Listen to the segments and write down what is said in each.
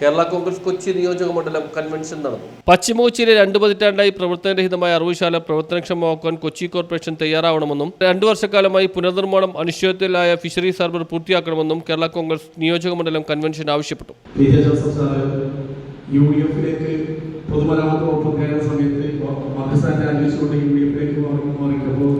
Kerala Congress Kochi നിയോജക മണ്ഡലം convention നടന്നു. പശ്ചിമ കൊച്ചിയിലെ രണ്ട് പതിറ്റാണ്ടായി പ്രവർത്തനരഹിതമായ അറിവുശാല പ്രവർത്തനക്ഷമമാക്കാൻ കൊച്ചി കോർപ്പറേഷൻ തയ്യാറാവണമെന്നും രണ്ടു വർഷക്കാലമായി പുനർനിർമ്മാണം അനിശ്ചിതത്തിലായ ഫിഷറീസ് ഹാർബർ പൂർത്തിയാക്കണമെന്നും കേരള കോൺഗ്രസ് നിയോജക മണ്ഡലം കൺവെൻഷൻ ആവശ്യപ്പെട്ടു. യു ഡി എഫിലേക്ക് പൊതുമരാമത്ത് വകുപ്പ് കയറുന്ന സമയത്ത് പാകിസ്ഥാനെ അന്വേഷിച്ചുകൊണ്ട് യു ഡി എഫിലേക്ക് മാറിക്കപ്പോൾ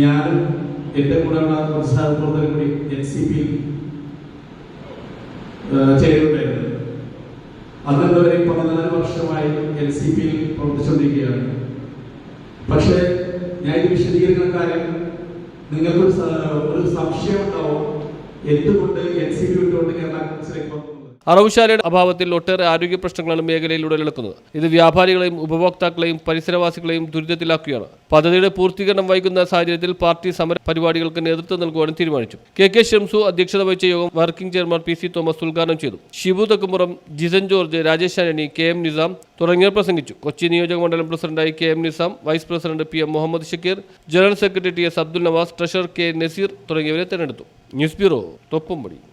ഞാനും എന്റെ കൂടെയുള്ള കുറച്ച് സഹപ്രവർത്തകരും കൂടി എൻ സി പി ചേരുന്നുണ്ടായിരുന്നു അതിനുവരെ പതിനാല് വർഷമായി എൻ സി പിയിൽ പ്രവർത്തിച്ചുകൊണ്ടിരിക്കുകയാണ്. പക്ഷേ ഞാൻ ഇത് വിശദീകരിക്കുന്ന കാര്യം നിങ്ങൾക്കൊരു ഒരു സംശയം ഉണ്ടാവും. എന്തുകൊണ്ട് എൻ സി പി വിട്ടുകൊണ്ട് കേരള കോൺഗ്രസിലേക്ക് അറവുശാലയുടെ അഭാവത്തിൽ ഒട്ടേറെ ആരോഗ്യ പ്രശ്നങ്ങളാണ് മേഖലയിൽ ഉടലെടുക്കുന്നത് ഇത് വ്യാപാരികളെയും ഉപഭോക്താക്കളെയും പരിസരവാസികളെയും ദുരിതത്തിലാക്കുകയാണ്. പദ്ധതിയുടെ പൂർത്തീകരണം വൈകുന്ന സാഹചര്യത്തിൽ പാർട്ടി സമര പരിപാടികൾക്ക് നേതൃത്വം നൽകുവാനും തീരുമാനിച്ചു. കെ കെ ഷംസു അധ്യക്ഷത വഹിച്ച യോഗം working chairman P C Thomas ഉദ്ഘാടനം ചെയ്തു. ഷിബു തക്കുമുറം ജിസൻ ജോർജ് രാജേഷ് ആന്റണി കെ എം നിസാം തുടങ്ങിയവർ പ്രസംഗിച്ചു. കൊച്ചി നിയോജക മണ്ഡലം പ്രസിഡന്റായി K M Nizam vice president P M Muhammad Shakeer general secretary T S Abdul Navas treasurer K Nazeer തുടങ്ങിയവരെ തെരഞ്ഞെടുത്തു. News bureau Thoppumpady.